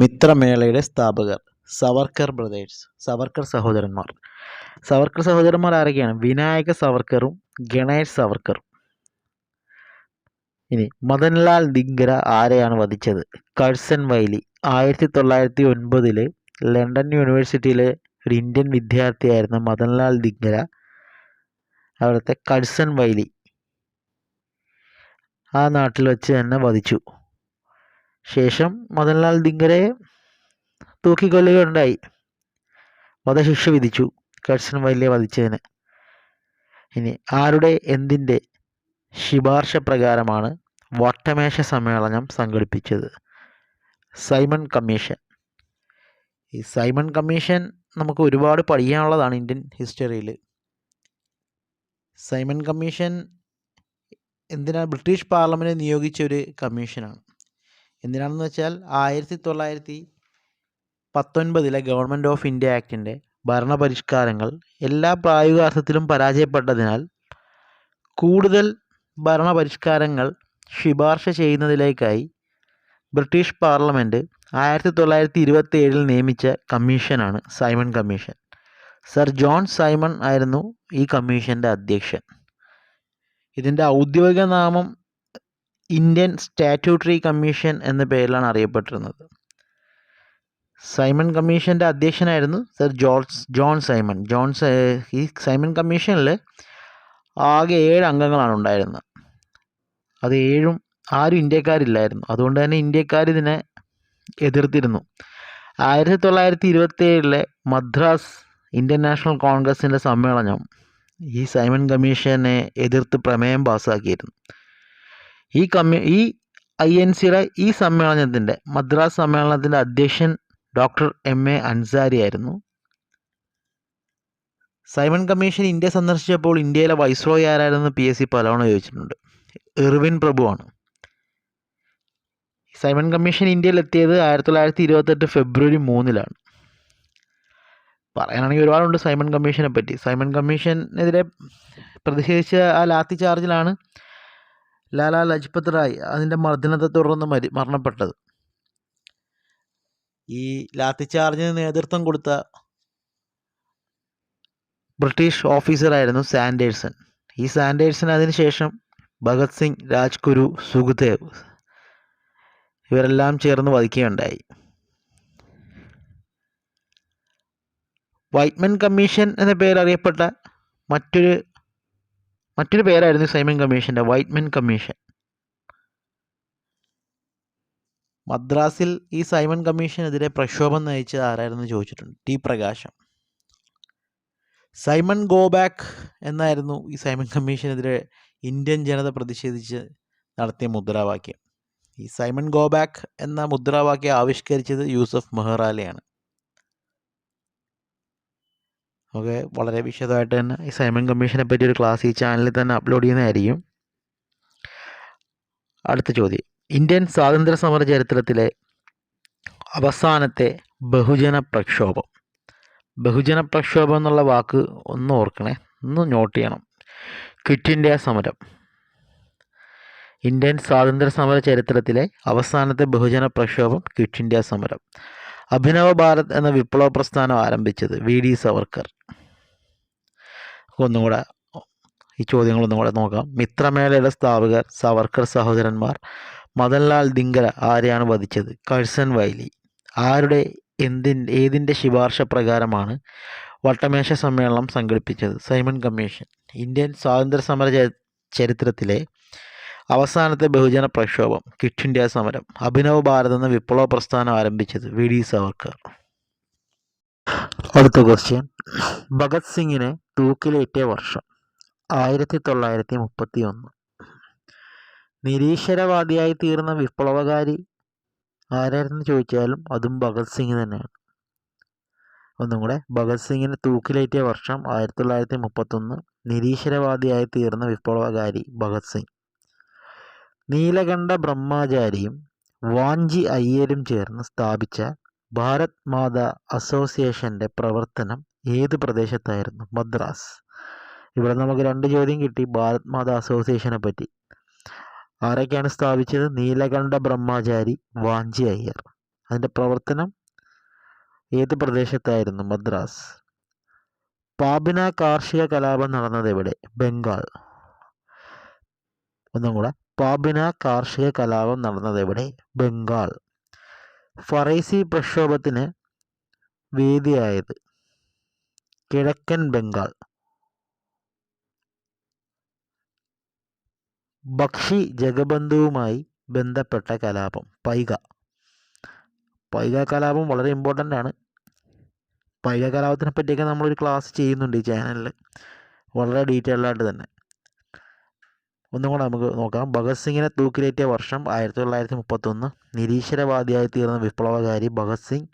മിത്രമേളയുടെ സ്ഥാപകർ സവർക്കർ ബ്രദേഴ്സ് സവർക്കർ സഹോദരന്മാർ. സവർക്കർ സഹോദരന്മാർ ആരൊക്കെയാണ്? വിനായക സവർക്കറും ഗണേഷ് സവർക്കറും. ഇനി മദൻലാൽ ദിങ്കര ആരെയാണ് വധിച്ചത്? Curzon Wyllie. ആയിരത്തി തൊള്ളായിരത്തി ഒൻപതിൽ ലണ്ടൻ യൂണിവേഴ്സിറ്റിയിലെ ഒരു ഇന്ത്യൻ വിദ്യാർത്ഥിയായിരുന്ന മദൻലാൽ ദിങ്കര അവിടുത്തെ കഴ്സൺ വൈലി ആ നാട്ടിൽ വെച്ച് തന്നെ വധിച്ചു. ശേഷം മദൻലാൽ ദിങ്കരയെ തൂക്കിക്കൊല്ലുകയുണ്ടായി. വധശിക്ഷ വിധിച്ചു. കഴ്സൺ വൈലിയെ വധിച്ചതിന്. ഇനി ആരുടെ എന്തിന്റെ ശിപാർശ പ്രകാരമാണ് വട്ടമേശ സമ്മേളനം സംഘടിപ്പിച്ചത്? Simon commission. ഈ സൈമൺ കമ്മീഷൻ നമുക്ക് ഒരുപാട് പഠിക്കാനുള്ളതാണ് ഇന്ത്യൻ ഹിസ്റ്ററിയിൽ. സൈമൺ കമ്മീഷൻ എന്തിനാ ബ്രിട്ടീഷ് പാർലമെന്റ് നിയോഗിച്ച ഒരു കമ്മീഷനാണ്. എന്തിനാണെന്ന് വെച്ചാൽ ആയിരത്തി തൊള്ളായിരത്തി പത്തൊൻപതിലെ ഗവൺമെന്റ് ഓഫ് ഇന്ത്യ ആക്ടിന്റെ ഭരണപരിഷ്കാരങ്ങൾ എല്ലാ പ്രായോഗികാർത്ഥത്തിലും പരാജയപ്പെട്ടതിനാൽ കൂടുതൽ ഭരണപരിഷ്കാരങ്ങൾ ശുപാർശ ചെയ്യുന്നതിലേക്കായി ബ്രിട്ടീഷ് പാർലമെന്റ് ആയിരത്തി തൊള്ളായിരത്തി ഇരുപത്തി ഏഴിൽ നിയമിച്ച കമ്മീഷനാണ് Simon commission. Sir John Simon ആയിരുന്നു ഈ കമ്മീഷന്റെ അധ്യക്ഷൻ. ഇതിന്റെ ഔദ്യോഗിക നാമം ഇന്ത്യൻ സ്റ്റാറ്റ്യൂട്ടറി കമ്മീഷൻ എന്ന പേരിലാണ് അറിയപ്പെട്ടിരുന്നത്. സൈമൺ കമ്മീഷന്റെ അധ്യക്ഷനായിരുന്നു sir George John Simon. John ഈ സൈമൺ കമ്മീഷനിൽ ആകെ ഏഴ് അംഗങ്ങളാണ് ഉണ്ടായിരുന്നത്. അത് ഏഴും ആരും ഇന്ത്യക്കാരില്ലായിരുന്നു. അതുകൊണ്ട് തന്നെ ഇന്ത്യക്കാർ ഇതിനെ എതിർത്തിരുന്നു. ആയിരത്തി തൊള്ളായിരത്തി ഇരുപത്തി ഏഴിലെ മദ്രാസ് ഇന്ത്യൻ നാഷണൽ കോൺഗ്രസിന്റെ സമ്മേളനം ഈ സൈമൺ കമ്മീഷനെ എതിർത്ത് പ്രമേയം പാസ്സാക്കിയിരുന്നു ഈ കമ്മി ഈ ഐ എൻ സിയുടെ ഈ സമ്മേളനത്തിന്റെ മദ്രാസ് സമ്മേളനത്തിന്റെ അധ്യക്ഷൻ ഡോക്ടർ എം എ അൻസാരി ആയിരുന്നു. സൈമൺ കമ്മീഷൻ ഇന്ത്യ സന്ദർശിച്ചപ്പോൾ ഇന്ത്യയിലെ വൈസ്രോയി ആരായിരുന്നു പി എസ് സി പലവണ ചോദിച്ചിട്ടുണ്ട്. ഇർവിൻ പ്രഭുവാണ്. സൈമൺ കമ്മീഷൻ ഇന്ത്യയിൽ എത്തിയത് ആയിരത്തി തൊള്ളായിരത്തി ഇരുപത്തെട്ട് ഫെബ്രുവരി മൂന്നിലാണ്. പറയാനാണെങ്കിൽ ഒരുപാടുണ്ട് സൈമൺ കമ്മീഷനെ പറ്റി സൈമൺ കമ്മീഷനെതിരെ പ്രതിഷേധിച്ച ആ ലാത്തി ചാർജിലാണ് ലാലാ ലജ്പത് റായ് അതിന്റെ മർദ്ദനത്തെ തുടർന്ന് മരി മരണപ്പെട്ടത്. ഈ ലാത്തിച്ചാർജിന് നേതൃത്വം കൊടുത്ത ബ്രിട്ടീഷ് ഓഫീസറായിരുന്നു സാൻഡേഴ്സൺ. ഈ സാൻഡേഴ്സൺ അതിനുശേഷം ഭഗത് സിംഗ് രാജ്ഗുരു സുഖദേവ് ഇവരെല്ലാം ചേർന്ന് വധിക്കുകയുണ്ടായി. വൈറ്റ്മൻ കമ്മീഷൻ എന്ന പേരറിയപ്പെട്ട മറ്റൊരു മറ്റൊരു പേരായിരുന്നു സൈമൻ കമ്മീഷന്റെ വൈറ്റ്മെൻ കമ്മീഷൻ. മദ്രാസിൽ ഈ സൈമൺ കമ്മീഷനെതിരെ പ്രക്ഷോഭം നയിച്ചത് ആരായിരുന്നു ചോദിച്ചിട്ടുണ്ട്. ടി പ്രകാശം. സൈമൺ ഗോബാക്ക് എന്നായിരുന്നു ഈ സൈമൺ കമ്മീഷനെതിരെ ഇന്ത്യൻ ജനത പ്രതിഷേധിച്ച് നടത്തിയ മുദ്രാവാക്യം. ഈ സൈമൺ ഗോബാക്ക് എന്ന മുദ്രാവാക്യം ആവിഷ്കരിച്ചത് യൂസഫ് മെഹ്റാലിയാണ്. നമുക്ക് വളരെ വിശദമായിട്ട് തന്നെ ഈ സൈമൺ കമ്മീഷനെ പറ്റി ഒരു ക്ലാസ് ഈ ചാനലിൽ തന്നെ അപ്ലോഡ് ചെയ്യുന്നതായിരിക്കും. അടുത്ത ചോദ്യം. ഇന്ത്യൻ സ്വാതന്ത്ര്യ സമര ചരിത്രത്തിലെ അവസാനത്തെ ബഹുജന പ്രക്ഷോഭം. ബഹുജന പ്രക്ഷോഭം എന്നുള്ള വാക്ക് ഒന്ന് ഓർക്കണേ. ഒന്ന് നോട്ട് ചെയ്യണം. ക്വിറ്റ് ഇന്ത്യ സമരം. ഇന്ത്യൻ സ്വാതന്ത്ര്യ സമര ചരിത്രത്തിലെ അവസാനത്തെ ബഹുജന പ്രക്ഷോഭം ക്വിറ്റ് ഇന്ത്യ സമരം. അഭിനവ ഭാരത് എന്ന വിപ്ലവ പ്രസ്ഥാനം ആരംഭിച്ചത് വി ഡി സവർക്കർ. ഒന്നും കൂടെ ഈ ചോദ്യങ്ങളൊന്നും കൂടെ നോക്കാം. മിത്രമേളയുടെ സ്ഥാപകർ സവർക്കർ സഹോദരന്മാർ മദൻലാൽ ദിങ്കര ആരെയാണ് വധിച്ചത്? Curzon Wyllie. ആരുടെ എന്തിൻ ഏതിന്റെ ശുപാർശ പ്രകാരമാണ് വട്ടമേശ സമ്മേളനം സംഘടിപ്പിച്ചത്? Simon commission. ഇന്ത്യൻ സ്വാതന്ത്ര്യ സമര ചരിത്രത്തിലെ അവസാനത്തെ ബഹുജന പ്രക്ഷോഭം കിറ്റ് ഇന്ത്യ സമരം അഭിനവ് ഭാരത് എന്ന വിപ്ലവ പ്രസ്ഥാനം ആരംഭിച്ചത് വി ഡി സവർക്കർ. അടുത്ത ക്വസ്റ്റ്യൻ ഭഗത് സിംഗിനെ തൂക്കിലേറ്റിയ വർഷം. ആയിരത്തി തൊള്ളായിരത്തി മുപ്പത്തി ഒന്ന് നിരീശ്വരവാദിയായി തീർന്ന വിപ്ലവകാരി ആരായിരുന്നു ചോദിച്ചാലും അതും ഭഗത് സിംഗ് തന്നെയാണ്. ഒന്നും കൂടെ ഭഗത് സിംഗിനെ തൂക്കിലേറ്റിയ വർഷം ആയിരത്തി തൊള്ളായിരത്തി മുപ്പത്തൊന്ന് നിരീശ്വരവാദിയായി തീർന്ന വിപ്ലവകാരി ഭഗത് സിംഗ്. നീലകണ്ഠ ബ്രഹ്മാചാരിയും വാഞ്ചി അയ്യരും ചേർന്ന് സ്ഥാപിച്ച ഭാരത് മാത അസോസിയേഷന്റെ പ്രവർത്തനം ഏത് പ്രദേശത്തായിരുന്നു? മദ്രാസ്. ഇവിടെ നമുക്ക് രണ്ട് ചോദ്യം കിട്ടി ഭാരത് മാത അസോസിയേഷനെ പറ്റി. ആരൊക്കെയാണ് സ്ഥാപിച്ചത്? നീലകണ്ഠ ബ്രഹ്മചാരി വാഞ്ചി അയ്യർ. അതിന്റെ പ്രവർത്തനം ഏത് പ്രദേശത്തായിരുന്നു? മദ്രാസ്. പാബിന കാർഷിക കലാപം നടന്നത് എവിടെ? ബംഗാൾ. ഒന്നും കൂടെ. പാബിന കാർഷിക കലാപം നടന്നത് എവിടെ? ബംഗാൾ. ഫറേസി പ്രക്ഷോഭത്തിന് വേദിയായത് കിഴക്കൻ ബംഗാൾ. ബക്ഷി ജഗബന്ധുവുമായി ബന്ധപ്പെട്ട കലാപം പൈക. പൈക കലാപം വളരെ ഇമ്പോർട്ടന്റ് ആണ്. പൈക കലാപത്തിനെ പറ്റിയൊക്കെ നമ്മളൊരു ക്ലാസ് ചെയ്യുന്നുണ്ട് ഈ ചാനലിൽ വളരെ ഡീറ്റെയിൽഡ് ആയിട്ട് തന്നെ. ഒന്നും കൂടെ നമുക്ക് നോക്കാം. ഭഗത് സിംഗിനെ തൂക്കിലേറ്റിയ വർഷം ആയിരത്തി തൊള്ളായിരത്തി മുപ്പത്തൊന്ന് നിരീശ്വരവാദിയായി തീർന്ന വിപ്ലവകാരി ഭഗത് സിംഗ്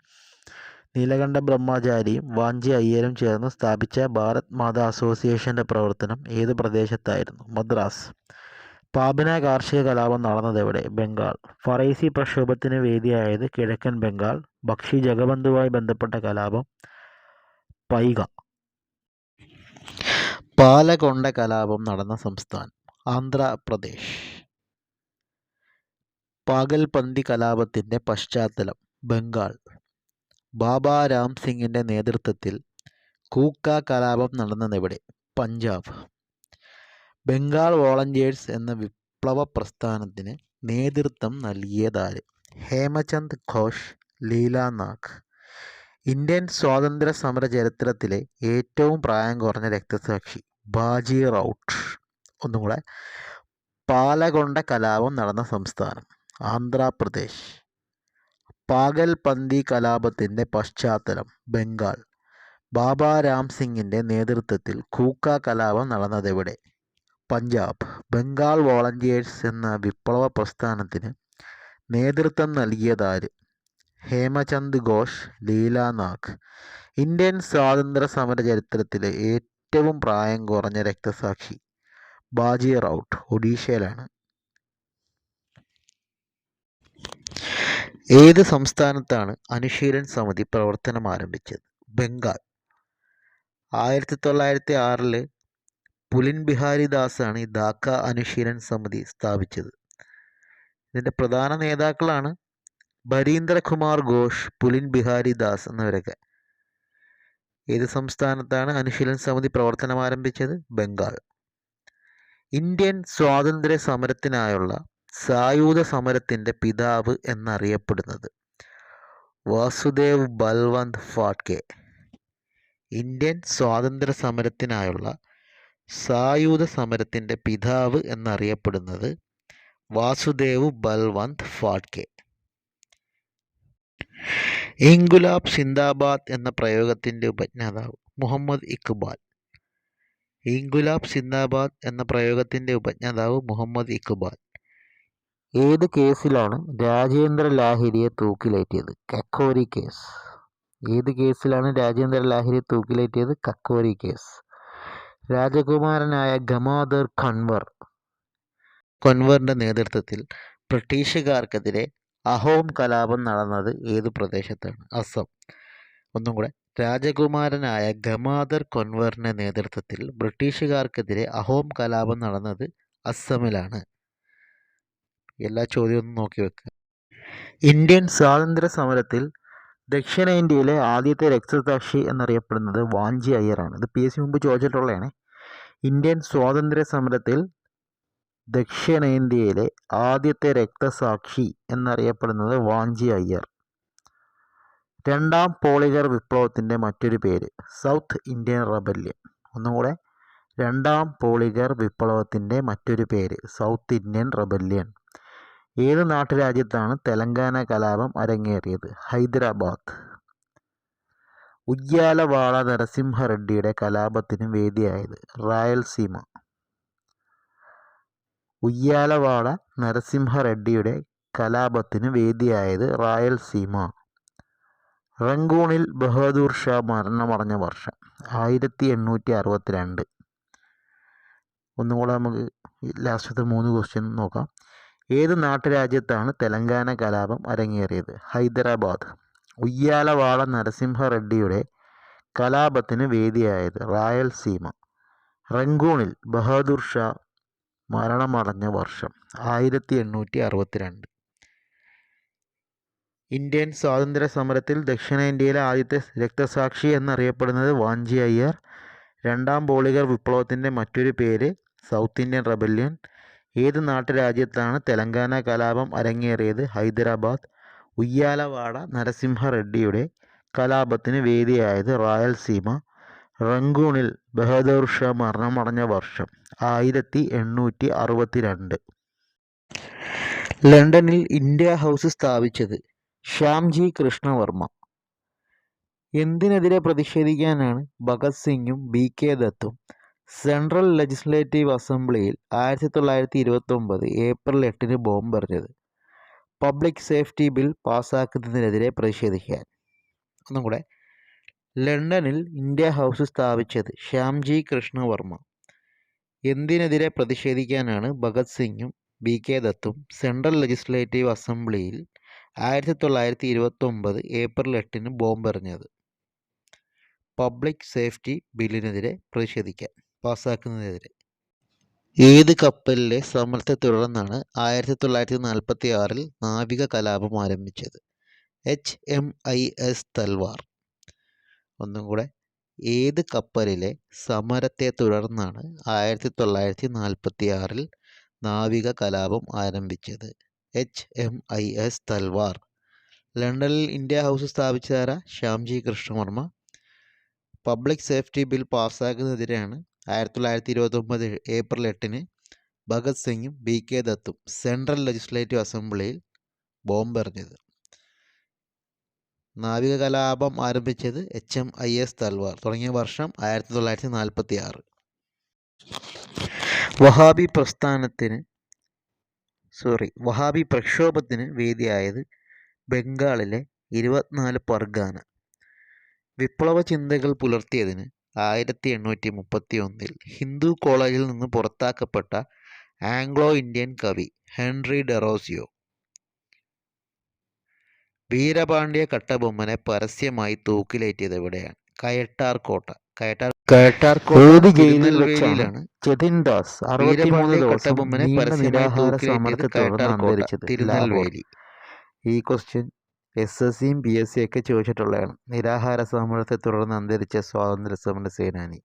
നീലകണ്ഠ ബ്രഹ്മചാരിയും വാഞ്ചി അയ്യരും ചേർന്ന് സ്ഥാപിച്ച ഭാരത് മാതാ അസോസിയേഷന്റെ പ്രവർത്തനം ഏത് പ്രദേശത്തായിരുന്നു? മദ്രാസ്. പാപന കാർഷിക കലാപം നടന്നത് എവിടെ ബംഗാൾ. ഫറൈസി പ്രക്ഷോഭത്തിന് വേദിയായത് കിഴക്കൻ ബംഗാൾ. ഭക്ഷി ജഗബന്ധുവായി ബന്ധപ്പെട്ട കലാപം പൈക. പാലകൊണ്ട കലാപം നടന്ന സംസ്ഥാനം. ആന്ധ്രാപ്രദേശ്. പാഗൽപന്തി കലാപത്തിന്റെ പശ്ചാത്തലം ബംഗാൾ. ബാബ രാം സിംഗിന്റെ നേതൃത്വത്തിൽ കൂക്ക കലാപം നടന്നതെവിടെ? പഞ്ചാബ്. ബംഗാൾ വോളണ്ടിയേഴ്സ് എന്ന വിപ്ലവ പ്രസ്ഥാനത്തിന് നേതൃത്വം നൽകിയതാര്? ഹേമചന്ദ് ഘോഷ് ലീല നാഗ്. ഇന്ത്യൻ സ്വാതന്ത്ര്യ സമര ചരിത്രത്തിലെ ഏറ്റവും പ്രായം കുറഞ്ഞ രക്തസാക്ഷി ബാജി റൗട്ട്. ഒന്നും കൂടെ പാലകൊണ്ട കലാപം നടന്ന സംസ്ഥാനം ആന്ധ്രാപ്രദേശ്. പാഗൽപന്തി കലാപത്തിന്റെ പശ്ചാത്തലം ബംഗാൾ. ബാബാ രാം സിംഗിന്റെ നേതൃത്വത്തിൽ കൂക്ക കലാപം നടന്നതെവിടെ? പഞ്ചാബ്. ബംഗാൾ വോളണ്ടിയേഴ്സ് എന്ന വിപ്ലവ പ്രസ്ഥാനത്തിന് നേതൃത്വം നൽകിയതാര്? ഹേമചന്ദ് ഘോഷ് ലീലാനാഗ് ഇന്ത്യൻ സ്വാതന്ത്ര്യ സമര ചരിത്രത്തിലെ ഏറ്റവും പ്രായം കുറഞ്ഞ രക്തസാക്ഷി ബാജി റൌട്ട് ഒഡീഷയിലാണ്. ഏത് സംസ്ഥാനത്താണ് അനുശീലൻ സമിതി പ്രവർത്തനം ആരംഭിച്ചത്? ബംഗാൾ. ആയിരത്തി തൊള്ളായിരത്തി ആറിൽ പുലിൻ ബിഹാരി ദാസാണ് ഈ ധാക്ക അനുശീലൻ സമിതി സ്ഥാപിച്ചത്. ഇതിന്റെ പ്രധാന നേതാക്കളാണ് ബരീന്ദ്രകുമാർ ഘോഷ് പുലിൻ ബിഹാരി ദാസ് എന്നിവരൊക്കെ. ഏത് സംസ്ഥാനത്താണ് അനുശീലൻ സമിതി പ്രവർത്തനം ആരംഭിച്ചത്? ബംഗാൾ. ഇന്ത്യൻ സ്വാതന്ത്ര്യ സമരത്തിനായുള്ള സായുധ സമരത്തിന്റെ പിതാവ് എന്നറിയപ്പെടുന്നത് വാസുദേവ് ബൽവന്ത് ഫാട്കെ. ഇന്ത്യൻ സ്വാതന്ത്ര്യ സമരത്തിനായുള്ള സായുധ സമരത്തിന്റെ പിതാവ് എന്നറിയപ്പെടുന്നത് വാസുദേവ് ബൽവന്ത് ഫാട്കെ. ഇൻഗുലാബ് സിന്ദാബാദ് എന്ന പ്രയോഗത്തിന്റെ ഉപജ്ഞാതാവ് മുഹമ്മദ് ഇക്ബാൽ. ഇൻഗുലാബ് സിന്ദാബാദ് എന്ന പ്രയോഗത്തിന്റെ ഉപജ്ഞാതാവ് മുഹമ്മദ് ഇക്ബാൽ ഏത് കേസിലാണ് രാജേന്ദ്ര ലാഹിരിയെ തൂക്കിലേറ്റിയത്? കക്കോരി കേസ്. ഏത് കേസിലാണ് രാജേന്ദ്ര ലാഹിരിയെ തൂക്കിലേറ്റിയത്? കക്കോരി കേസ്. രാജകുമാരനായ ഗമാദർ കൺവർ കൊൻവറിന്റെ നേതൃത്വത്തിൽ ബ്രിട്ടീഷുകാർക്കെതിരെ അഹോം കലാപം നടന്നത് ഏത് പ്രദേശത്താണ്? അസം. ഒന്നും കൂടെ രാജകുമാരനായ ഗമാദർ കൊൻവറിന്റെ നേതൃത്വത്തിൽ ബ്രിട്ടീഷുകാർക്കെതിരെ അഹോം കലാപം നടന്നത് അസമിലാണ് എല്ലാ ചോദ്യവും നോക്കി വെക്കുക ഇന്ത്യൻ സ്വാതന്ത്ര്യ സമരത്തിൽ ദക്ഷിണേന്ത്യയിലെ ആദ്യത്തെ രക്തസാക്ഷി എന്നറിയപ്പെടുന്നത് വാഞ്ചി അയ്യറാണ്. ഇത് പി എസ് സി മുമ്പ് ചോദിച്ചിട്ടുള്ളതാണ്. ഇന്ത്യൻ സ്വാതന്ത്ര്യ സമരത്തിൽ ദക്ഷിണേന്ത്യയിലെ ആദ്യത്തെ രക്തസാക്ഷി എന്നറിയപ്പെടുന്നത് വാഞ്ചി അയ്യർ. രണ്ടാം പോളിഗർ വിപ്ലവത്തിന്റെ മറ്റൊരു പേര് സൗത്ത് ഇന്ത്യൻ റബല്യൻ. ഒന്നുകൂടെ രണ്ടാം പോളിഗർ വിപ്ലവത്തിന്റെ മറ്റൊരു പേര് സൗത്ത് ഇന്ത്യൻ റബല്യൻ. ഏത് നാട്ടുരാജ്യത്താണ് തെലങ്കാന കലാപം അരങ്ങേറിയത്? ഹൈദരാബാദ്. ഉയ്യാലവാള നരസിംഹറെഡ്ഡിയുടെ കലാപത്തിന് വേദിയായത് റായൽസീമ ഉയ്യാലവാള നരസിംഹറെഡ്ഡിയുടെ കലാപത്തിന് വേദിയായത് റായൽസീമ റങ്കൂണിൽ ബഹദൂർ ഷാ മരണമടഞ്ഞ വർഷം ആയിരത്തി എണ്ണൂറ്റി അറുപത്തിരണ്ട് ഒന്നും കൂടെ നമുക്ക് ലാസ്റ്റത്തെ മൂന്ന് ക്വസ്റ്റ്യൻ നോക്കാം. ഏത് നാട്ടുരാജ്യത്താണ് തെലങ്കാന കലാപം അരങ്ങേറിയത്? ഹൈദരാബാദ്. ഉയ്യാലവാള നരസിംഹ റെഡ്ഡിയുടെ കലാപത്തിന് വേദിയായത് റായൽസീമ റങ്കൂണിൽ ബഹദൂർ ഷാ മരണമടഞ്ഞ വർഷം ആയിരത്തി എണ്ണൂറ്റി അറുപത്തിരണ്ട് ഇന്ത്യൻ സ്വാതന്ത്ര്യ സമരത്തിൽ ദക്ഷിണേന്ത്യയിലെ ആദ്യത്തെ രക്തസാക്ഷി എന്നറിയപ്പെടുന്നത് വാഞ്ചി അയ്യർ. രണ്ടാം ബോളിഗർ വിപ്ലവത്തിന്റെ മറ്റൊരു പേര് സൗത്ത് ഇന്ത്യൻ റെബല്യൻ. ഏത് നാട്ടുരാജ്യത്താണ് തെലങ്കാന കലാപം അരങ്ങേറിയത്? ഹൈദരാബാദ്. ഉയ്യാലവാഡ നരസിംഹ റെഡ്ഡിയുടെ കലാപത്തിന് വേദിയായത് റായൽസീമ റങ്കൂണിൽ ബഹദൂർ ഷാ മരണമടഞ്ഞ വർഷം ആയിരത്തി എണ്ണൂറ്റി അറുപത്തി രണ്ട് ലണ്ടനിൽ ഇന്ത്യ ഹൗസ് സ്ഥാപിച്ചത് ശ്യാംജി കൃഷ്ണവർമ്മ. എന്തിനെതിരെ പ്രതിഷേധിക്കാനാണ് ഭഗത് സിംഗും ബി കെ ദത്തും സെൻട്രൽ ലെജിസ്ലേറ്റീവ് അസംബ്ലിയിൽ ആയിരത്തി തൊള്ളായിരത്തി ഇരുപത്തൊമ്പത് ഏപ്രിൽ എട്ടിന് ബോംബെറിഞ്ഞത് പബ്ലിക് സേഫ്റ്റി ബിൽ പാസ്സാക്കുന്നതിനെതിരെ പ്രതിഷേധിക്കാൻ. ഒന്നും കൂടെ. ലണ്ടനിൽ ഇന്ത്യ ഹൗസ് സ്ഥാപിച്ചത് ശ്യാംജി കൃഷ്ണവർമ്മ. എന്തിനെതിരെ പ്രതിഷേധിക്കാനാണ് ഭഗത് സിംഗും ബി കെ ദത്തും സെൻട്രൽ ലെജിസ്ലേറ്റീവ് അസംബ്ലിയിൽ ആയിരത്തി തൊള്ളായിരത്തി ഇരുപത്തൊമ്പത് ഏപ്രിൽ എട്ടിന് ബോംബെറിഞ്ഞത്. പബ്ലിക് സേഫ്റ്റി ബില്ലിനെതിരെ പ്രതിഷേധിക്കാൻ പാസ്സാക്കുന്നതിനെതിരെ ഏത് കപ്പലിലെ സമരത്തെ തുടർന്നാണ് ആയിരത്തി തൊള്ളായിരത്തി നാൽപ്പത്തി ആറിൽ നാവിക കലാപം ആരംഭിച്ചത്? H M I S Talwar. ഒന്നും കൂടെ ഏത് കപ്പലിലെ സമരത്തെ തുടർന്നാണ് ആയിരത്തി തൊള്ളായിരത്തി നാൽപ്പത്തി ആറിൽ നാവിക കലാപം ആരംഭിച്ചത്? H M I S Talwar ലണ്ടനിൽ India house സ്ഥാപിച്ചതാര? Shyamji Krishnavarma. Public safety bill പാസ്സാക്കുന്നതിനെതിരെയാണ് ആയിരത്തി തൊള്ളായിരത്തി ഇരുപത്തൊമ്പത് ഏപ്രിൽ എട്ടിന് ഭഗത് സിംഗും ബി കെ ദത്തും സെൻട്രൽ ലെജിസ്ലേറ്റീവ് അസംബ്ലിയിൽ ബോംബെറിഞ്ഞത്. നാവിക കലാപം ആരംഭിച്ചത് H M I S Talwar തുടങ്ങിയ വർഷം ആയിരത്തി തൊള്ളായിരത്തി നാൽപ്പത്തി ആറ് വഹാബി പ്രസ്ഥാനത്തിന് സോറി വഹാബി പ്രക്ഷോഭത്തിന് വേദിയായത് ബംഗാളിലെ ഇരുപത്തിനാല് പർഗാന. വിപ്ലവ ചിന്തകൾ പുലർത്തിയതിന് ആയിരത്തി എണ്ണൂറ്റി മുപ്പത്തി ഒന്നിൽ ഹിന്ദു കോളേജിൽ നിന്ന് പുറത്താക്കപ്പെട്ട ആംഗ്ലോ ഇന്ത്യൻ കവി ഹെൻറി ഡെറോസിയോ. വീരപാണ്ഡ്യ കട്ടബൊമ്മനെ പരസ്യമായി തൂക്കിലേറ്റിയത് എവിടെയാണ് കയട്ടാർ കോട്ട കയട്ടാർ കയട്ടാർ കോട്ട ജയിലിൽ വെച്ചാണ്? ചെതിൻ ദാസ് അറുപത്തിമൂന്ന് ദിവസം നീണ്ട നിരാഹാര സമരത്തെ തുടർന്ന് അന്തരിച്ചത് തിരുനെൽവേലി. ഈ ക്വസ്റ്റ്യൻ എസ് എസ് സിയും പി എസ് സി ഒക്കെ ചോദിച്ചിട്ടുള്ളതാണ്. നിരാഹാര സമരത്തെ തുടർന്ന് അന്തരിച്ച സ്വാതന്ത്ര്യ സമര സേനാനി.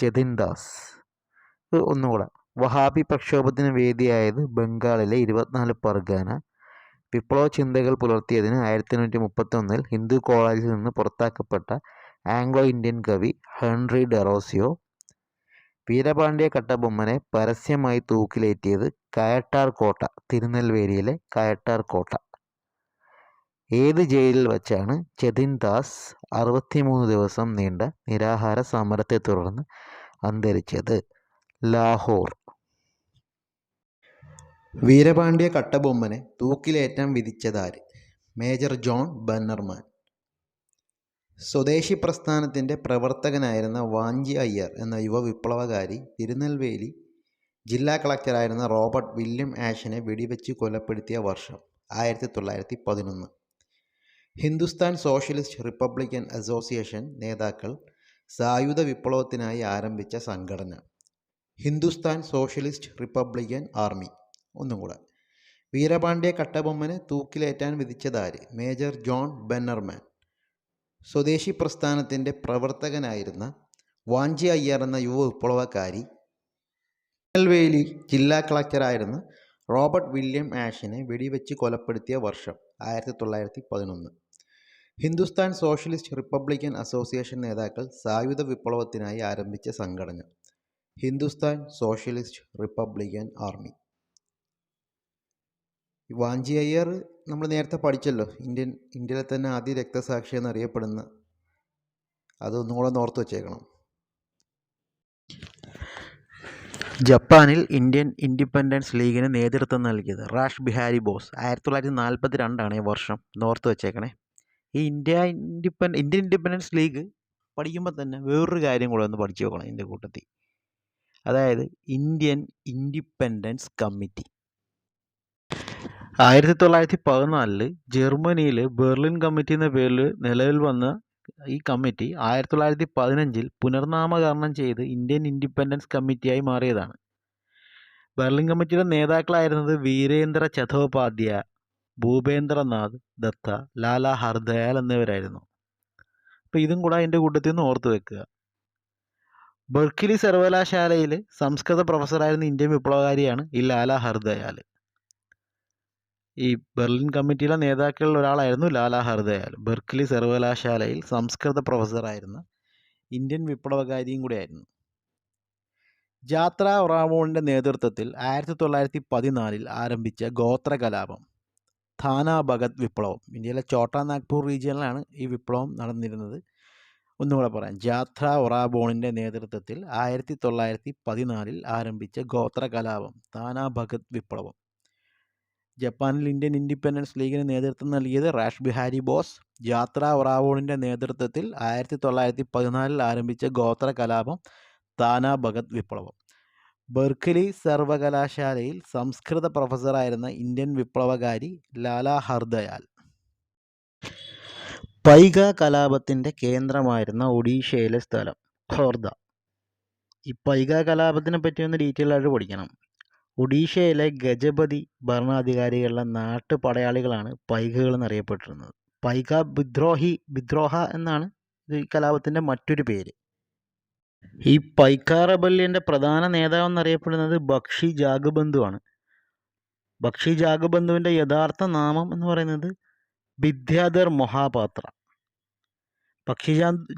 ചെതിൻ ദാസ്. ഒന്നുകൂടെ. വഹാബി പ്രക്ഷോഭത്തിന് വേദിയായത് ബംഗാളിലെ ഇരുപത്തിനാല് പർഗാന. വിപ്ലവ ചിന്തകൾ പുലർത്തിയതിന് ആയിരത്തി എണ്ണൂറ്റി മുപ്പത്തൊന്നിൽ ഹിന്ദു കോളേജിൽ നിന്ന് പുറത്താക്കപ്പെട്ട ആംഗ്ലോ ഇന്ത്യൻ കവി ഹെൻറി ഡെറോസിയോ വീരപാണ്ഡ്യ കട്ടബൊമ്മനെ പരസ്യമായി തൂക്കിലേറ്റിയത് കയട്ടാർ കോട്ട തിരുനെൽവേലിയിലെ കയട്ടാർ കോട്ട. ഏത് ജയിലിൽ വച്ചാണ് ചെതിൻ ദാസ് അറുപത്തിമൂന്ന് ദിവസം നീണ്ട നിരാഹാര സമരത്തെ തുടർന്ന് അന്തരിച്ചത്? ലാഹോർ. വീരപാണ്ഡ്യ കട്ടബൊമ്മനെ തൂക്കിലേറ്റം വിധിച്ചതാര്? Major John Bannerman. സ്വദേശി പ്രസ്ഥാനത്തിന്റെ പ്രവർത്തകനായിരുന്ന വാഞ്ചി അയ്യർ എന്ന യുവ വിപ്ലവകാരി തിരുനെൽവേലി ജില്ലാ കളക്ടറായിരുന്ന റോബർട്ട് വില്യം ആഷനെ വെടിവെച്ച് കൊലപ്പെടുത്തിയ വർഷം ആയിരത്തി തൊള്ളായിരത്തി പതിനൊന്ന് ഹിന്ദുസ്ഥാൻ സോഷ്യലിസ്റ്റ് റിപ്പബ്ലിക്കൻ അസോസിയേഷൻ നേതാക്കൾ സായുധ വിപ്ലവത്തിനായി ആരംഭിച്ച സംഘടന. Hindustan Socialist Republican Army. ഒന്നും കൂടെ. വീരപാണ്ഡ്യ കട്ടബൊമ്മനെ തൂക്കിലേറ്റാൻ വിധിച്ചതാര്? Major John Bannerman. സ്വദേശി പ്രസ്ഥാനത്തിന്റെ പ്രവർത്തകനായിരുന്ന വാഞ്ചി അയ്യർ എന്ന യുവ വിപ്ലവക്കാരി തിരുനെൽവേലി ജില്ലാ കളക്ടറായിരുന്ന റോബർട്ട് വില്യം ആഷിനെ വെടിവെച്ച് കൊലപ്പെടുത്തിയ വർഷം ആയിരത്തി തൊള്ളായിരത്തി പതിനൊന്ന് ഹിന്ദുസ്ഥാൻ സോഷ്യലിസ്റ്റ് റിപ്പബ്ലിക്കൻ അസോസിയേഷൻ നേതാക്കൾ സായുധ വിപ്ലവത്തിനായി ആരംഭിച്ച സംഘടന Hindustan Socialist Republican Army. Vanchi Iyer നമ്മൾ നേരത്തെ പഠിച്ചല്ലോ ഇന്ത്യൻ ഇന്ത്യയിലെ തന്നെ ആദ്യ രക്തസാക്ഷി എന്നറിയപ്പെടുന്ന അതൊന്നുകൂടെ ഓർത്ത് വെച്ചേക്കണം. ജപ്പാനിൽ ഇന്ത്യൻ ഇൻഡിപെൻഡൻസ് ലീഗിന് നേതൃത്വം നൽകിയത് റാഷ് ബിഹാരി ബോസ്. ആയിരത്തി തൊള്ളായിരത്തി നാൽപ്പത്തി രണ്ടാണ് ഈ വർഷം. നോർത്ത് വെച്ചേക്കണേ. ഈ India Independence Indian Independence League പഠിക്കുമ്പോൾ തന്നെ വേറൊരു കാര്യം കൂടെ ഒന്ന് പഠിച്ചു നോക്കണം ഇതിന്റെ കൂട്ടത്തിൽ. അതായത് ഇന്ത്യൻ ഇൻഡിപെൻഡൻസ് കമ്മിറ്റി. ആയിരത്തി തൊള്ളായിരത്തി പതിനാലിൽ ജർമ്മനിയിലെ ബെർലിൻ കമ്മിറ്റി എന്ന പേരിൽ നിലവിൽ വന്ന ഈ കമ്മിറ്റി ആയിരത്തി തൊള്ളായിരത്തി പതിനഞ്ചിൽ പുനർനാമകരണം ചെയ്ത് ഇന്ത്യൻ ഇൻഡിപെൻഡൻസ് കമ്മിറ്റിയായി മാറിയതാണ്. ബെർലിൻ കമ്മിറ്റിയുടെ നേതാക്കളായിരുന്നത് വീരേന്ദ്ര ചതോപാധ്യായ ഭൂപേന്ദ്രനാഥ് ദത്ത ലാല ഹർദയാൽ എന്നിവരായിരുന്നു. അപ്പോൾ ഇതും കൂടെ അതിന്റെ കൂട്ടത്തിൽ നിന്ന് ഓർത്ത് വെക്കുക. ബർക്കിലി സർവകലാശാലയിൽ സംസ്കൃത പ്രൊഫസറായിരുന്ന ഇന്ത്യൻ വിപ്ലവകാരിയാണ് ഈ ലാല ഹർദയാൽ. ഈ ബെർലിൻ കമ്മിറ്റിയിലെ നേതാക്കളിൽ ഒരാളായിരുന്നു ലാലാ ഹർദയാൽ. ബെർക്ക്ലി സർവകലാശാലയിൽ സംസ്കൃത പ്രൊഫസറായിരുന്ന ഇന്ത്യൻ വിപ്ലവകാരിയും കൂടിയായിരുന്നു. ജാത്ര ഒറാവോണിന്റെ നേതൃത്വത്തിൽ ആയിരത്തി തൊള്ളായിരത്തി പതിനാലിൽ ആരംഭിച്ച ഗോത്ര കലാപം ഥാന ഭഗത് വിപ്ലവം. ഇന്ത്യയിലെ ചോട്ടാ നാഗ്പൂർ റീജിയനിലാണ് ഈ വിപ്ലവം നടന്നിരുന്നത്. ഒന്നുകൂടെ പറയാം. ജാത്ര ഒറാബോണിന്റെ നേതൃത്വത്തിൽ ആയിരത്തി തൊള്ളായിരത്തി പതിനാലിൽ ആരംഭിച്ച ഗോത്ര കലാപം താനാ ഭഗത് വിപ്ലവം. ജപ്പാനിൽ ഇന്ത്യൻ ഇൻഡിപെൻഡൻസ് ലീഗിന് നേതൃത്വം നൽകിയത് റാഷ് ബിഹാരി ബോസ്. ജാത്ര ഒറാവോണിന്റെ നേതൃത്വത്തിൽ ആയിരത്തി തൊള്ളായിരത്തി പതിനാലിൽ ആരംഭിച്ച ഗോത്ര കലാപം താന ഭഗത് വിപ്ലവം. ബെർക്കലി സർവകലാശാലയിൽ സംസ്കൃത പ്രൊഫസറായിരുന്ന ഇന്ത്യൻ വിപ്ലവകാരി ലാല ഹർദയാൽ. പൈക കലാപത്തിന്റെ കേന്ദ്രമായിരുന്ന ഒഡീഷയിലെ സ്ഥലം ഖോർദ. ഈ പൈക കലാപത്തിനെ പറ്റി ഒന്ന് ഡീറ്റെയിൽ ആയിട്ട് പഠിക്കണം. ഒഡീഷയിലെ ഗജപതി ഭരണാധികാരികളുടെ നാട്ടുപടയാളികളാണ് പൈകകൾ എന്നറിയപ്പെട്ടിരുന്നത് പൈക വിദ്രോഹി വിദ്രോഹ എന്നാണ് ഈ കലാപത്തിന്റെ മറ്റൊരു പേര്. ഈ പൈക്ക റബല്യന്റെ പ്രധാന നേതാവ് എന്നറിയപ്പെടുന്നത് ബക്ഷി ജാഗബന്ധുവാണ് ബക്ഷി ജാഗബന്ധുവിന്റെ യഥാർത്ഥ നാമം എന്ന് പറയുന്നത് വിദ്യാധർ മൊഹാപാത്ര. പക്ഷി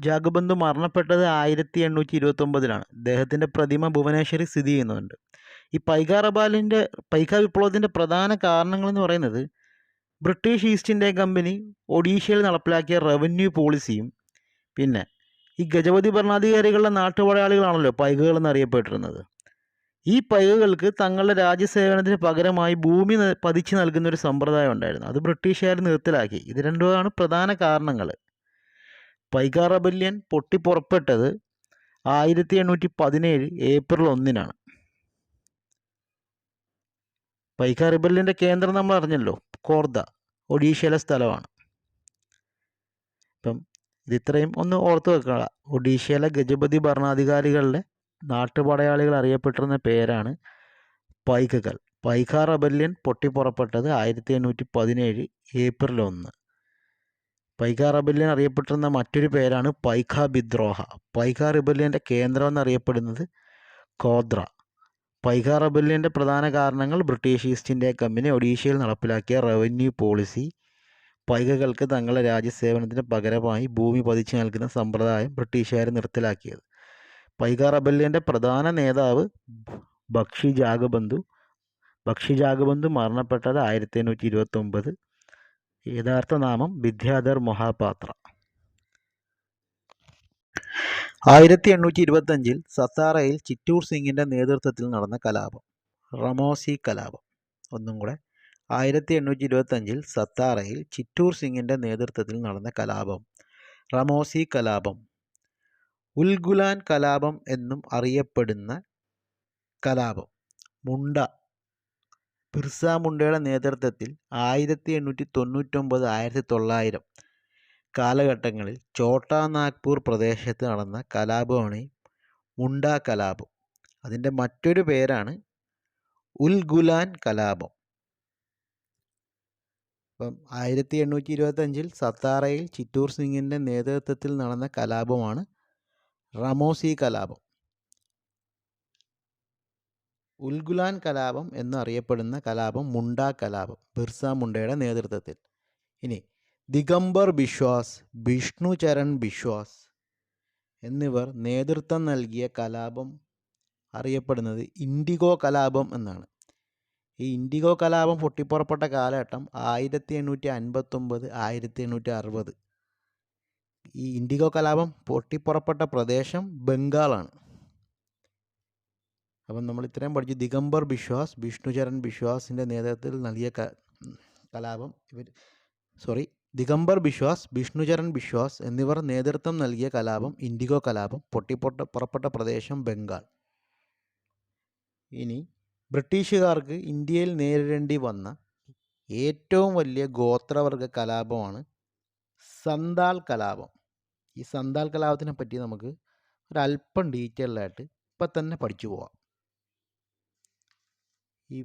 ജാഗബന്ധു മരണപ്പെട്ടത് ആയിരത്തി എണ്ണൂറ്റി ഇരുപത്തൊമ്പതിലാണ്. അദ്ദേഹത്തിന്റെ പ്രതിമ ഭുവനേശ്വരി സ്ഥിതി ചെയ്യുന്നുണ്ട്. ഈ പൈക റബാലിന്റെ പൈക വിപ്ലവത്തിന്റെ പ്രധാന കാരണങ്ങൾ എന്ന് പറയുന്നത് ബ്രിട്ടീഷ് ഈസ്റ്റ് ഇന്ത്യ കമ്പനി ഒഡീഷയിൽ നടപ്പിലാക്കിയ റവന്യൂ പോളിസിയും പിന്നെ ഈ ഗജപതി ഭരണാധികാരികളുടെ നാട്ടുപടയാളികളാണല്ലോ പൈകകൾ എന്നറിയപ്പെട്ടിരുന്നത് ഈ പൈകകൾക്ക് തങ്ങളുടെ രാജ്യസേവനത്തിന് പകരമായി ഭൂമി പതിച്ചു നൽകുന്ന ഒരു സമ്പ്രദായം ഉണ്ടായിരുന്നു. അത് ബ്രിട്ടീഷുകാർ നിർത്തലാക്കി. ഇത് രണ്ടുമാണ് പ്രധാന കാരണങ്ങൾ പൈക റബല്യൻ പൊട്ടിപ്പുറപ്പെട്ടത് ആയിരത്തി എണ്ണൂറ്റി പതിനേഴ് ഏപ്രിൽ ഒന്നിനാണ്. പൈക റിബല്യന്റെ കേന്ദ്രം നമ്മൾ അറിഞ്ഞല്ലോ. കോർദ ഒഡീഷയിലെ സ്ഥലമാണ്. ഇപ്പം ഇതിത്രയും ഒന്ന് ഓർത്തു വെക്കുക. ഒഡീഷയിലെ ഗജപതി ഭരണാധികാരികളുടെ നാട്ടുപടയാളികൾ അറിയപ്പെട്ടിരുന്ന പേരാണ് പൈക്കകൾ പൈക്ക റബല്യൻ പൊട്ടിപ്പുറപ്പെട്ടത് ആയിരത്തി എണ്ണൂറ്റി പതിനേഴ് ഏപ്രിൽ ഒന്ന്. പൈക്ക റബല്യൻ അറിയപ്പെട്ടിരുന്ന മറ്റൊരു പേരാണ് പൈക്ക ബിദ്രോഹ പൈക്ക റിബല്യന്റെ കേന്ദ്രം എന്നറിയപ്പെടുന്നത് കോദ്ര. പൈക റബല്യന്റെ പ്രധാന കാരണങ്ങൾ ബ്രിട്ടീഷ് ഈസ്റ്റ് ഇന്ത്യ കമ്പനി ഒഡീഷയിൽ നടപ്പിലാക്കിയ റവന്യൂ പോളിസി. പൈകകൾക്ക് തങ്ങളുടെ രാജ്യസേവനത്തിന് പകരമായി ഭൂമി പതിച്ചു നൽകുന്ന സമ്പ്രദായം ബ്രിട്ടീഷുകാർ നിർത്തലാക്കിയത്. പൈക റബല്യന്റെ പ്രധാന നേതാവ് ബക്ഷി ജാഗബന്ധു ബക്ഷി ജാഗബന്ധു മരണപ്പെട്ടത് ആയിരത്തി എണ്ണൂറ്റി ഇരുപത്തൊമ്പത്. യഥാർത്ഥ നാമം വിദ്യാധർ മൊഹാപാത്ര. ആയിരത്തി എണ്ണൂറ്റി ഇരുപത്തഞ്ചിൽ സത്താറയിൽ ചിറ്റൂർ സിംഗിന്റെ നേതൃത്വത്തിൽ നടന്ന കലാപം റമോസി കലാപം. ഒന്നും കൂടെ. ആയിരത്തി എണ്ണൂറ്റി ഇരുപത്തഞ്ചിൽ സത്താറയിൽ ചിറ്റൂർ സിംഗിന്റെ നേതൃത്വത്തിൽ നടന്ന കലാപം റമോസി കലാപം. ഉൽഗുലാൻ കലാപം എന്നും അറിയപ്പെടുന്ന കലാപം മുണ്ട. ബിർസ മുണ്ടയുടെ നേതൃത്വത്തിൽ ആയിരത്തി എണ്ണൂറ്റി തൊണ്ണൂറ്റൊമ്പത് ആയിരത്തി തൊള്ളായിരം കാലഘട്ടങ്ങളിൽ ചോട്ടാ നാഗ്പൂർ പ്രദേശത്ത് നടന്ന കലാപമാണ് മുണ്ട കലാപം. അതിന്റെ മറ്റൊരു പേരാണ് ഉൽഗുലാൻ കലാപം. ഇപ്പം ആയിരത്തി എണ്ണൂറ്റി ഇരുപത്തഞ്ചിൽ സത്താറയിൽ ചിറ്റൂർ സിംഗിന്റെ നേതൃത്വത്തിൽ നടന്ന കലാപമാണ് റമോസി കലാപം. ഉൽഗുലാൻ കലാപം എന്നറിയപ്പെടുന്ന കലാപം മുണ്ട കലാപം ബിർസ മുണ്ടയുടെ നേതൃത്വത്തിൽ. ഇനി ദിഗംബർ ബിശ്വാസ് വിഷ്ണു ചരൺ ബിശ്വാസ് എന്നിവർ നേതൃത്വം നൽകിയ കലാപം അറിയപ്പെടുന്നത് ഇൻഡിഗോ കലാപം എന്നാണ്. ഈ ഇൻഡിഗോ കലാപം പൊട്ടിപ്പുറപ്പെട്ട കാലഘട്ടം ആയിരത്തി എണ്ണൂറ്റി അൻപത്തൊമ്പത് ആയിരത്തി എണ്ണൂറ്റി അറുപത് ഈ ഇൻഡിഗോ കലാപം പൊട്ടിപ്പുറപ്പെട്ട പ്രദേശം ബംഗാളാണ്. അപ്പം നമ്മൾ ഇത്രയും പഠിച്ചു. ദിഗംബർ ബിശ്വാസ് വിഷ്ണുചരൺ ബിശ്വാസിന്റെ നേതൃത്വത്തിൽ നൽകിയ കലാപം ഇവർ സോറി ദിഗംബർ ബിശ്വാസ് വിഷ്ണുചരൺ ബിശ്വാസ് എന്നിവർ നേതൃത്വം നൽകിയ കലാപം ഇൻഡിഗോ കലാപം പൊട്ടിപ്പൊട്ട പുറപ്പെട്ട പ്രദേശം ബംഗാൾ. ഇനി ബ്രിട്ടീഷുകാർക്ക് ഇന്ത്യയിൽ നേരിടേണ്ടി വന്ന ഏറ്റവും വലിയ ഗോത്രവർഗ കലാപമാണ് സന്താൽ കലാപം. ഈ സന്താൽ കലാപത്തിനെ പറ്റി നമുക്ക് ഒരല്പം ഡീറ്റെയിൽഡായിട്ട് ഇപ്പം തന്നെ പഠിച്ചു പോവാം. ഈ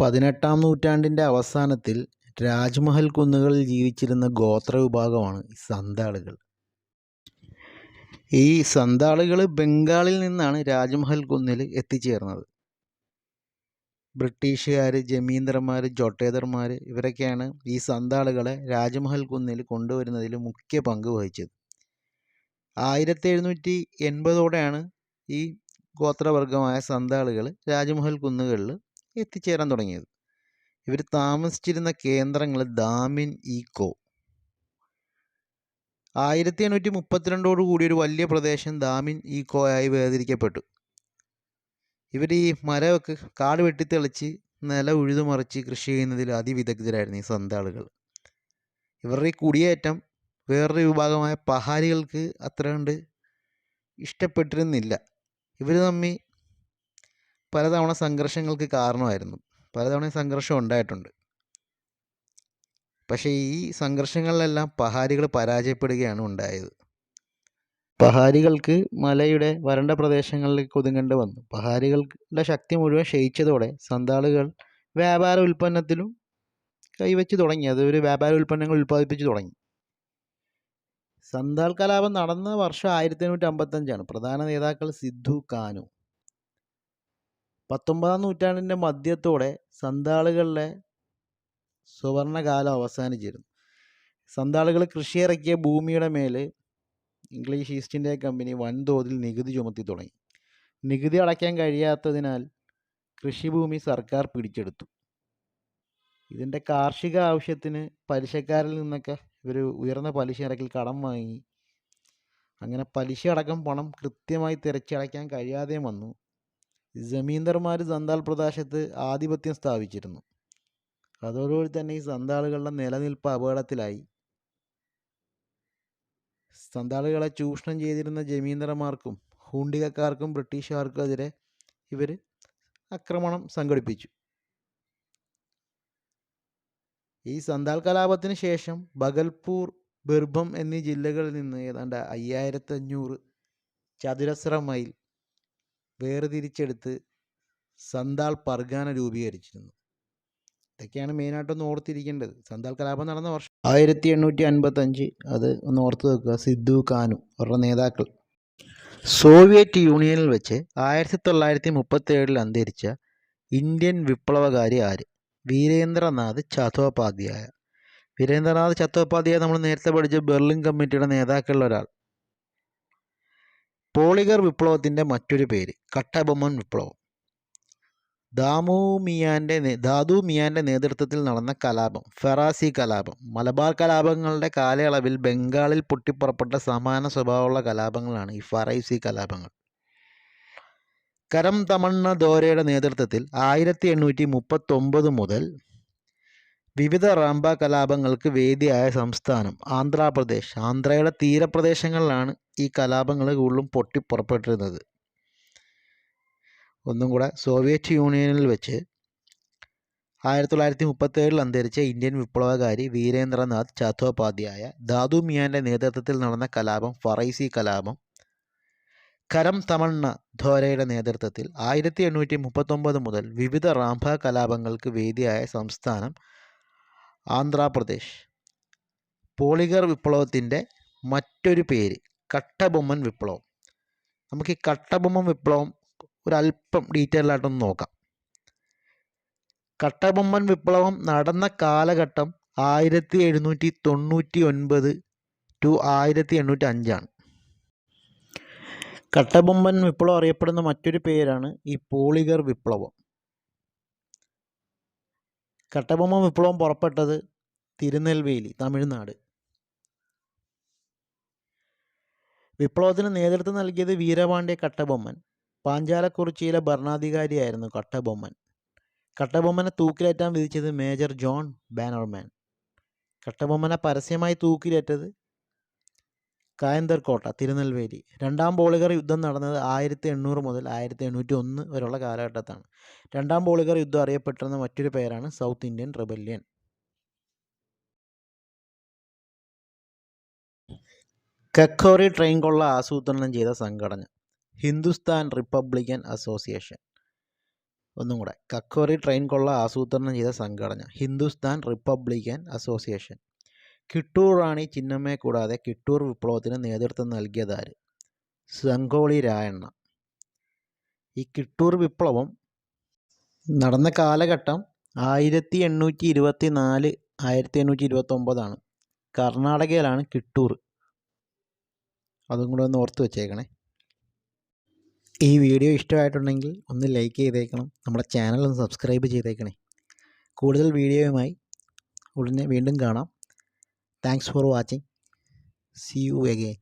പതിനെട്ടാം നൂറ്റാണ്ടിന്റെ അവസാനത്തിൽ രാജ്മഹൽ കുന്നുകളിൽ ജീവിച്ചിരുന്ന ഗോത്ര വിഭാഗമാണ് ഈ സന്താളുകൾ. ഈ സന്താളുകൾ ബംഗാളിൽ നിന്നാണ് രാജ്മഹൽ കുന്നിൽ എത്തിച്ചേർന്നത്. ബ്രിട്ടീഷുകാർ ജമീന്ദർമാർ ജൊട്ടേദർമാർ ഇവരൊക്കെയാണ് ഈ സന്താളുകളെ രാജ്മഹൽ കുന്നിൽ കൊണ്ടുവരുന്നതിൽ മുഖ്യ പങ്ക് വഹിച്ചത്. ആയിരത്തി എഴുന്നൂറ്റി എൺപതോടെയാണ് ഈ ഗോത്രവർഗമായ സന്താളുകൾ രാജ്മഹൽ കുന്നുകളിൽ എത്തിച്ചേരാൻ തുടങ്ങിയത്. ഇവർ താമസിച്ചിരുന്ന കേന്ദ്രങ്ങൾ ദാമിൻ ഈക്കോ. ആയിരത്തി എണ്ണൂറ്റി മുപ്പത്തിരണ്ടോടു കൂടി ഒരു വലിയ പ്രദേശം ദാമിൻ ഈക്കോ ആയി വേർതിരിക്കപ്പെട്ടു. ഇവർ ഈ മരമൊക്കെ കാട് വെട്ടിത്തെളിച്ച് നില ഉഴുതുമറിച്ച് കൃഷി ചെയ്യുന്നതിൽ അതിവിദഗ്ധരായിരുന്നു ഈ സന്താളുകൾ. ഇവരുടെ ഈ കുടിയേറ്റം വേറൊരു വിഭാഗമായ പഹാരികൾക്ക് അത്ര കണ്ട് ഇഷ്ടപ്പെട്ടിരുന്നില്ല. ഇവർ തമ്മിൽ പലതവണ സംഘർഷങ്ങൾക്ക് കാരണമായിരുന്നു. പലതവണ സംഘർഷം ഉണ്ടായിട്ടുണ്ട്. പക്ഷേ ഈ സംഘർഷങ്ങളിലെല്ലാം പഹാരികൾ പരാജയപ്പെടുകയാണ് ഉണ്ടായത്. പഹാരികൾക്ക് മലയുടെ വരണ്ട പ്രദേശങ്ങളിലേക്ക് ഒതുങ്ങേണ്ടി വന്നു. പഹാരികളുടെ ശക്തി മുഴുവൻ ക്ഷയിച്ചതോടെ സന്താളുകൾ വ്യാപാര ഉൽപ്പന്നത്തിലും കൈവച്ച് തുടങ്ങി. അത് ഒരു വ്യാപാര ഉൽപ്പന്നങ്ങൾ ഉൽപ്പാദിപ്പിച്ച് തുടങ്ങി. സന്താൾ കലാപം നടന്ന വർഷം ആയിരത്തി എണ്ണൂറ്റി അമ്പത്തഞ്ചാണ്. പ്രധാന നേതാക്കൾ സിദ്ധു കാനു. പത്തൊമ്പതാം നൂറ്റാണ്ടിന്റെ മധ്യത്തോടെ സന്താളുകളുടെ സുവർണകാലം അവസാനിച്ചിരുന്നു. സന്താളുകൾ കൃഷിയിറക്കിയ ഭൂമിയുടെ മേൽ ഇംഗ്ലീഷ് ഈസ്റ്റ് ഇന്ത്യ കമ്പനി വൻതോതിൽ നികുതി ചുമത്തി തുടങ്ങി. നികുതി അടയ്ക്കാൻ കഴിയാത്തതിനാൽ കൃഷിഭൂമി സർക്കാർ പിടിച്ചെടുത്തു. ഇതിന്റെ കാർഷിക ആവശ്യത്തിന് പലിശക്കാരിൽ നിന്നൊക്കെ ഇവർ ഉയർന്ന പലിശ നിരക്കിൽ കടം വാങ്ങി. അങ്ങനെ പലിശ അടക്കം പണം കൃത്യമായി തിരച്ചടയ്ക്കാൻ കഴിയാതെയും വന്നു. ജമീന്ദർമാർ സന്താൾ പ്രദേശത്ത് ആധിപത്യം സ്ഥാപിച്ചിരുന്നു. അതോടുകൂടി തന്നെ ഈ സന്താളുകളുടെ നിലനിൽപ്പ് അപകടത്തിലായി. സന്താളുകളെ ചൂഷണം ചെയ്തിരുന്ന ജമീന്ദർമാർക്കും ഹൂണ്ടികക്കാർക്കും ബ്രിട്ടീഷുകാർക്കും എതിരെ ഇവർ ആക്രമണം സംഘടിപ്പിച്ചു. ഈ സന്താൽ കലാപത്തിന് ശേഷം ബഗൽപൂർ ബിർഭം എന്നീ ജില്ലകളിൽ നിന്ന് ഏതാണ്ട് അയ്യായിരത്തി അഞ്ഞൂറ് ചതുരശ്ര മൈൽ വേർതിരിച്ചെടുത്ത് സന്താൾ പർഗാന രൂപീകരിച്ചിരുന്നു. ഇതൊക്കെയാണ് മെയിനായിട്ടൊന്ന് ഓർത്തിരിക്കേണ്ടത്. സന്താൾ കലാപം നടന്ന വർഷം ആയിരത്തി എണ്ണൂറ്റി അൻപത്തഞ്ച് അത് ഒന്ന് ഓർത്ത് വെക്കുക. സിദ്ധു കാനു അവരുടെ നേതാക്കൾ. സോവിയറ്റ് യൂണിയനിൽ വെച്ച് ആയിരത്തി തൊള്ളായിരത്തി മുപ്പത്തി ഏഴിൽ അന്തരിച്ച ഇന്ത്യൻ വിപ്ലവകാരി ആര്? വീരേന്ദ്രനാഥ് ചത്തോപാധ്യായ വീരേന്ദ്രനാഥ് ചത്തോപാധ്യായ നമ്മൾ നേരത്തെ പഠിച്ച ബെർലിൻ കമ്മിറ്റിയുടെ നേതാക്കളിൽ ഒരാൾ. പോളിഗർ വിപ്ലവത്തിന്റെ മറ്റൊരു പേര് കട്ടബൊമ്മൻ വിപ്ലവം. ദാമു മിയാന്റെ ദാദു മിയാന്റെ നേതൃത്വത്തിൽ നടന്ന കലാപം ഫെറാസി കലാപം മലബാർ കലാപങ്ങളുടെ കാലയളവിൽ ബംഗാളിൽ പൊട്ടിപ്പുറപ്പെട്ട സമാന സ്വഭാവമുള്ള കലാപങ്ങളാണ് ഈ ഫറൈസി കലാപങ്ങൾ. കരം തമണ്ണ ദോരയുടെ നേതൃത്വത്തിൽ ആയിരത്തി എണ്ണൂറ്റി മുപ്പത്തൊമ്പത് മുതൽ വിവിധ റാംബ കലാപങ്ങൾക്ക് വേദിയായ സംസ്ഥാനം ആന്ധ്രാപ്രദേശ്. ആന്ധ്രയുടെ തീരപ്രദേശങ്ങളിലാണ് ഈ കലാപങ്ങൾ കൂടുതലും പൊട്ടിപ്പുറപ്പെട്ടിരുന്നത് ഒന്നും കൂടെ സോവിയറ്റ് യൂണിയനിൽ വെച്ച് ആയിരത്തി തൊള്ളായിരത്തി മുപ്പത്തേഴിൽ അന്തരിച്ച ഇന്ത്യൻ വിപ്ലവകാരി വീരേന്ദ്രനാഥ് ചാത്തോപാധ്യായ ദാദു മിയാന്റെ നേതൃത്വത്തിൽ നടന്ന കലാപം ഫറൈസി കലാപം കരം തമണ്ണ ധോരയുടെ നേതൃത്വത്തിൽ ആയിരത്തി എണ്ണൂറ്റി മുപ്പത്തൊമ്പത് മുതൽ വിവിധ റാംഭ കലാപങ്ങൾക്ക് വേദിയായ സംസ്ഥാനം ആന്ധ്രാപ്രദേശ്. പോളിഗർ വിപ്ലവത്തിന്റെ മറ്റൊരു പേര് കട്ടബൊമ്മൻ വിപ്ലവം. നമുക്ക് ഈ കട്ടബൊമ്മൻ വിപ്ലവം ഒരല്പം ഡീറ്റെയിൽ ആയിട്ടൊന്ന് നോക്കാം. കട്ടബൊമ്മൻ വിപ്ലവം നടന്ന കാലഘട്ടം ആയിരത്തി എഴുന്നൂറ്റി തൊണ്ണൂറ്റി ഒൻപത് ടു ആയിരത്തി എണ്ണൂറ്റി അഞ്ചാണ് കട്ടബൊമ്മൻ വിപ്ലവം അറിയപ്പെടുന്ന മറ്റൊരു പേരാണ് ഈ പോളിഗർ വിപ്ലവം. കട്ടബൊമ്മൻ വിപ്ലവം പുറപ്പെട്ടത് തിരുനെൽവേലി തമിഴ്നാട്. വിപ്ലവത്തിന് നേതൃത്വം നൽകിയത് വീരപാണ്ഡ്യ കട്ടബൊമ്മൻ. പാഞ്ചാലക്കുറിച്ചിയിലെ ഭരണാധികാരിയായിരുന്നു കട്ടബൊമ്മൻ. കട്ടബൊമ്മനെ തൂക്കിലേറ്റാൻ വിധിച്ചത് മേജർ ജോൺ ബാനർമാൻ. കട്ടബൊമ്മനെ പരസ്യമായി തൂക്കിലേറ്റത് കായന്തർ കോട്ട തിരുനെൽവേലി. രണ്ടാം പോളിഗർ യുദ്ധം നടന്നത് ആയിരത്തി എണ്ണൂറ് മുതൽ ആയിരത്തി എണ്ണൂറ്റി ഒന്ന് വരെയുള്ള കാലഘട്ടത്താണ്. രണ്ടാം പോളിഗർ യുദ്ധം അറിയപ്പെട്ടിരുന്ന മറ്റൊരു പേരാണ് South Indian Rebellion. Kakori train കൊള്ള ആസൂത്രണം ചെയ്ത സംഘടന ഹിന്ദുസ്ഥാൻ റിപ്പബ്ലിക്കൻ അസോസിയേഷൻ. ഒന്നും കൂടെ കക്കോറി ട്രെയിൻ കൊള്ള ആസൂത്രണം ചെയ്ത സംഘടന ഹിന്ദുസ്ഥാൻ റിപ്പബ്ലിക്കൻ അസോസിയേഷൻ. കിട്ടൂർ റാണി ചിന്നമ്മയെ കൂടാതെ കിട്ടൂർ വിപ്ലവത്തിന് നേതൃത്വം നൽകിയതാര് സംഗോളി രായണ്ണ. ഈ കിട്ടൂർ വിപ്ലവം നടന്ന കാലഘട്ടം ആയിരത്തി എണ്ണൂറ്റി ഇരുപത്തി നാല് ആയിരത്തി എണ്ണൂറ്റി ഇരുപത്തൊമ്പതാണ് കർണാടകയിലാണ് കിട്ടൂർ. അതും കൂടെ ഒന്ന് ഓർത്ത് വെച്ചേക്കണേ. ഈ വീഡിയോ ഇഷ്ടമായിട്ടുണ്ടെങ്കിൽ ഒന്ന് ലൈക്ക് ചെയ്തേക്കണം. നമ്മുടെ ചാനൽ ഒന്ന് സബ്സ്ക്രൈബ് ചെയ്തേക്കണേ. കൂടുതൽ വീഡിയോയുമായി ഉടനെ വീണ്ടും കാണാം. Thanks for watching. See you again.